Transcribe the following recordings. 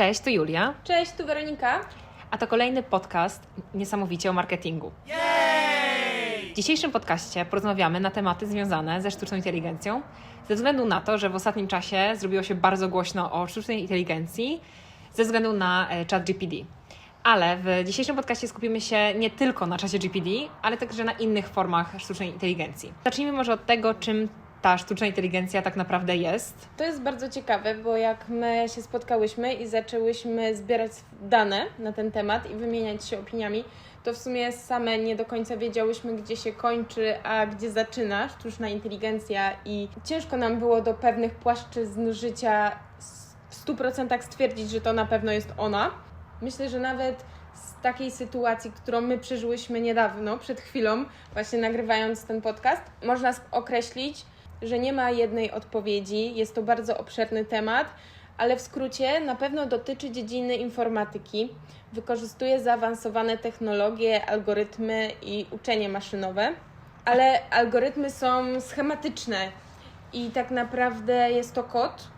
Cześć, tu Julia, Cześć, tu Weronika. a to kolejny podcast niesamowicie o marketingu. W dzisiejszym podcaście porozmawiamy na tematy związane ze sztuczną inteligencją, ze względu na to, że w ostatnim czasie zrobiło się bardzo głośno o sztucznej inteligencji ze względu na e, chat GPD. Ale w dzisiejszym podcaście skupimy się nie tylko na czacie GPD, ale także na innych formach sztucznej inteligencji. Zacznijmy może od tego, czym ta sztuczna inteligencja tak naprawdę jest. To jest bardzo ciekawe, bo jak my się spotkałyśmy i zaczęłyśmy zbierać dane na ten temat i wymieniać się opiniami, to w sumie same nie do końca wiedziałyśmy, gdzie się kończy, a gdzie zaczyna sztuczna inteligencja i ciężko nam było do pewnych płaszczyzn życia w 100% stwierdzić, że to na pewno jest ona. Myślę, że nawet z takiej sytuacji, którą my przeżyłyśmy niedawno, przed chwilą, właśnie nagrywając ten podcast, można określić, że nie ma jednej odpowiedzi. Jest to bardzo obszerny temat, ale w skrócie na pewno dotyczy dziedziny informatyki. Wykorzystuje zaawansowane technologie, algorytmy i uczenie maszynowe, ale algorytmy są schematyczne i tak naprawdę jest to kod,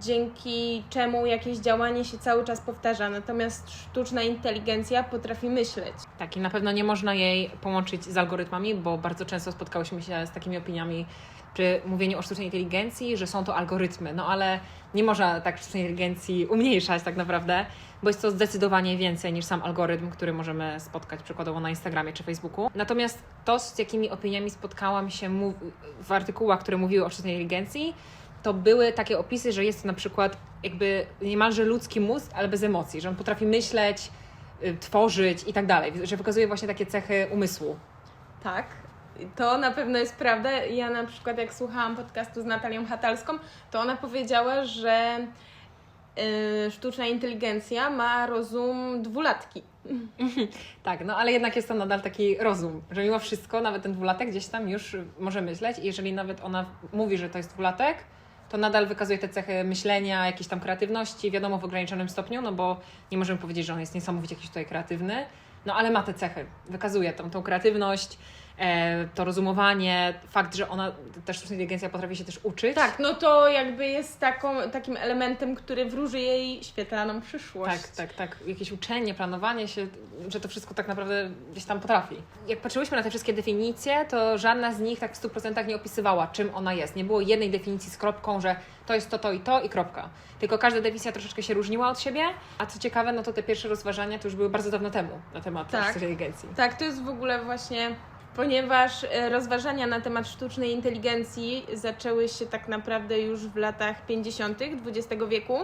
dzięki czemu jakieś działanie się cały czas powtarza. Natomiast sztuczna inteligencja potrafi myśleć. Tak, i na pewno nie można jej połączyć z algorytmami, bo bardzo często spotkałyśmy się z takimi opiniami przy mówieniu o sztucznej inteligencji, że są to algorytmy. No ale nie można tak sztucznej inteligencji umniejszać tak naprawdę, bo jest to zdecydowanie więcej niż sam algorytm, który możemy spotkać przykładowo na Instagramie czy Facebooku. Natomiast to, z jakimi opiniami spotkałam się w artykułach, które mówiły o sztucznej inteligencji, to były takie opisy, że jest to na przykład jakby niemalże ludzki mózg, ale bez emocji, że on potrafi myśleć, y, tworzyć i tak dalej, że wykazuje właśnie takie cechy umysłu. Tak, to na pewno jest prawda. Ja na przykład jak słuchałam podcastu z Natalią Hatalską, to ona powiedziała, że y, sztuczna inteligencja ma rozum dwulatki. Tak, no ale jednak jest to nadal taki rozum, że mimo wszystko nawet ten dwulatek gdzieś tam już może myśleć i jeżeli nawet ona mówi, że to jest dwulatek, to nadal wykazuje te cechy myślenia, jakiejś tam kreatywności, wiadomo w ograniczonym stopniu, no bo nie możemy powiedzieć, że on jest niesamowicie jakiś tutaj kreatywny, no ale ma te cechy, wykazuje tą, tą kreatywność, to rozumowanie, fakt, że ona, ta sztuczna inteligencja potrafi się też uczyć. Tak, no to jakby jest taką, takim elementem, który wróży jej świetlaną przyszłość. Tak, tak, tak. Jakieś uczenie, planowanie się, że to wszystko tak naprawdę gdzieś tam potrafi. Jak patrzyłyśmy na te wszystkie definicje, to żadna z nich tak w 100% nie opisywała, czym ona jest. Nie było jednej definicji z kropką, że to jest to, to i to i kropka. Tylko każda definicja troszeczkę się różniła od siebie, a co ciekawe, no to te pierwsze rozważania to już były bardzo dawno temu na temat Tak. sztucznej inteligencji. Tak, to jest w ogóle właśnie, ponieważ e, rozważania na temat sztucznej inteligencji zaczęły się tak naprawdę już w latach 50. XX wieku.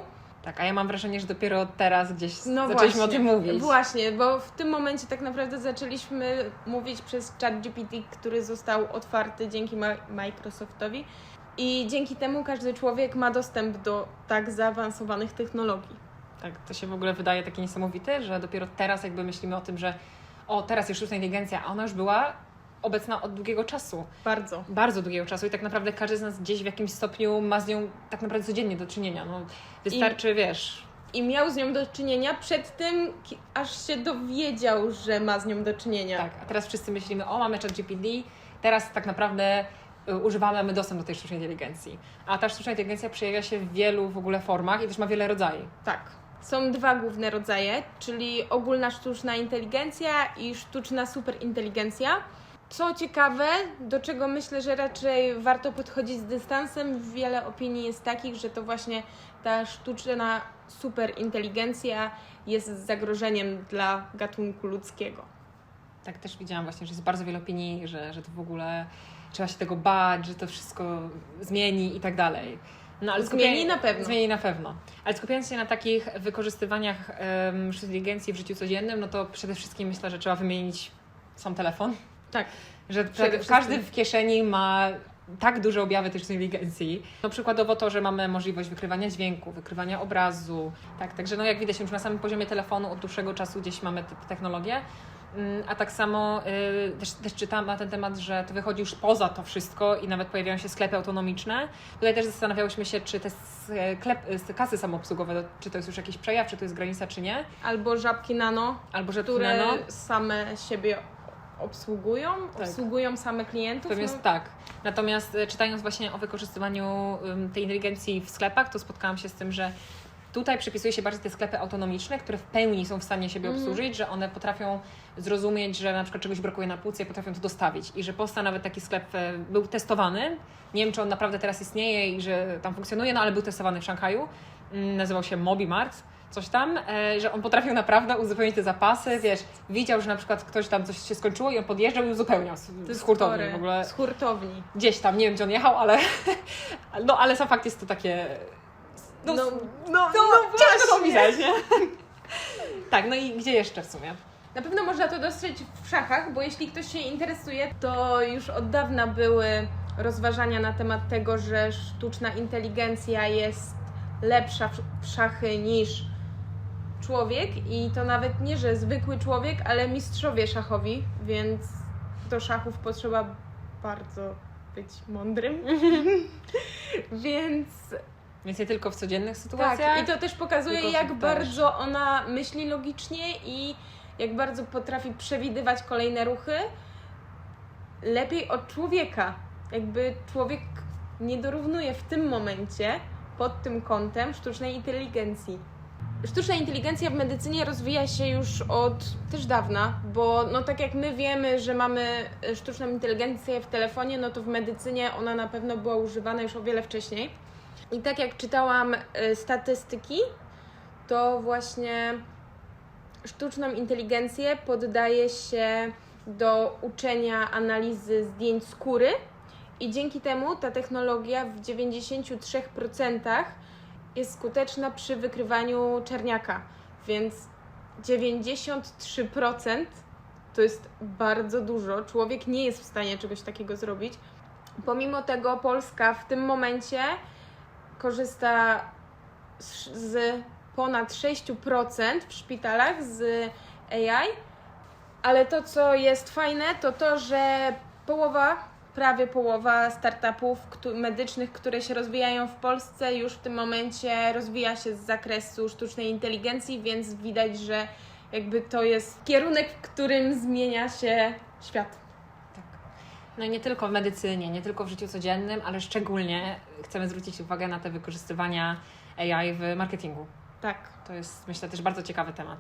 Tak, a ja mam wrażenie, że dopiero teraz gdzieś No zaczęliśmy właśnie, o tym mówić. Właśnie, bo w tym momencie tak naprawdę zaczęliśmy mówić przez ChatGPT, który został otwarty dzięki Microsoftowi. I dzięki temu każdy człowiek ma dostęp do tak zaawansowanych technologii. Tak, to się w ogóle wydaje takie niesamowite, że dopiero teraz jakby myślimy o tym, że o, teraz jest sztuczna inteligencja, a ona już była obecna od długiego czasu. Bardzo. bardzo długiego czasu i tak naprawdę każdy z nas gdzieś w jakimś stopniu ma z nią tak naprawdę codziennie do czynienia. No, wystarczy, wiesz, I miał z nią do czynienia przed tym, aż się dowiedział, że ma z nią do czynienia. tak, a teraz wszyscy myślimy, o mamy ChatGPT, teraz tak naprawdę y, używamy, mamy dostęp do tej sztucznej inteligencji. A ta sztuczna inteligencja przejawia się w wielu w ogóle formach i też ma wiele rodzajów. Tak. Są dwa główne rodzaje, czyli ogólna sztuczna inteligencja i sztuczna superinteligencja. Co ciekawe, do czego myślę, że raczej warto podchodzić z dystansem, wiele opinii jest takich, że to właśnie ta sztuczna superinteligencja jest zagrożeniem dla gatunku ludzkiego. Tak też widziałam właśnie, że jest bardzo wiele opinii, że, że to w ogóle trzeba się tego bać, że to wszystko zmieni i tak dalej. No, ale Zmieni na pewno. Zmieni na pewno. Ale skupiając się na takich wykorzystywaniach um, sztucznej inteligencji w życiu codziennym, no to przede wszystkim myślę, że trzeba wymienić sam telefon. Tak. Że tak, każdy w kieszeni ma tak duże objawy sztucznej inteligencji. No przykładowo to, że mamy możliwość wykrywania dźwięku, wykrywania obrazu. Tak, także no jak widać już na samym poziomie telefonu od dłuższego czasu gdzieś mamy te technologie. Mm, A tak samo y, też, też czytałam na ten temat, że to wychodzi już poza to wszystko i nawet pojawiają się sklepy autonomiczne. Tutaj też zastanawiałyśmy się, czy te sklep, y, kasy samoobsługowe, czy to jest już jakiś przejaw, czy to jest granica, czy nie. Albo żabki nano, Albo że które nano. same siebie obsługują, Tak. obsługują same klientów. Natomiast no, tak. Natomiast y, czytając właśnie o wykorzystywaniu tej inteligencji w sklepach, to spotkałam się z tym, że Tutaj przypisuje się bardziej te sklepy autonomiczne, które w pełni są w stanie siebie Mhm. obsłużyć, że one potrafią zrozumieć, że na przykład czegoś brakuje na półce i potrafią to dostawić. I że Posta nawet taki sklep e, był testowany. Nie wiem, czy on naprawdę teraz istnieje i że tam funkcjonuje, no ale był testowany w Szanghaju. Mm, Nazywał się Mobimart, coś tam, e, że on potrafił naprawdę uzupełnić te zapasy, wiesz, widział, że na przykład ktoś tam coś się skończyło i on podjeżdżał i uzupełniał z, z hurtowni chory. w ogóle Z hurtowni. gdzieś tam, nie wiem gdzie on jechał, ale no ale sam fakt jest to takie no, No, no, no, no ciężko to opisać, nie? tak, no i gdzie jeszcze w sumie? Na pewno można to dostrzec w szachach, bo jeśli ktoś się interesuje, to już od dawna były rozważania na temat tego, że sztuczna inteligencja jest lepsza w szachy niż człowiek i to nawet nie, że zwykły człowiek, ale mistrzowie szachowi, więc do szachów potrzeba bardzo być mądrym. więc Więc nie tylko w codziennych sytuacjach. tak, i to też pokazuje, jak też. bardzo ona myśli logicznie i jak bardzo potrafi przewidywać kolejne ruchy lepiej od człowieka. Jakby człowiek nie dorównuje w tym momencie pod tym kątem sztucznej inteligencji. Sztuczna inteligencja w medycynie rozwija się już od też dawna, bo no tak jak my wiemy, że mamy e, sztuczną inteligencję w telefonie, no to w medycynie ona na pewno była używana już o wiele wcześniej. I tak jak czytałam y, statystyki, to właśnie sztuczną inteligencję poddaje się do uczenia analizy zdjęć skóry i dzięki temu ta technologia w 93% jest skuteczna przy wykrywaniu czerniaka. Więc 93% to jest bardzo dużo. Człowiek nie jest w stanie czegoś takiego zrobić. Pomimo tego Polska w tym momencie korzysta z, z ponad 6% w szpitalach z AI, ale to, co jest fajne, to to, że połowa, prawie połowa startupów medycznych, które się rozwijają w Polsce, już w tym momencie rozwija się z zakresu sztucznej inteligencji, więc widać, że jakby to jest kierunek, w którym zmienia się świat. Tak. No i nie tylko w medycynie, nie tylko w życiu codziennym, ale szczególnie chcemy zwrócić uwagę na te wykorzystywania AI w marketingu. Tak. To jest, myślę, też bardzo ciekawy temat.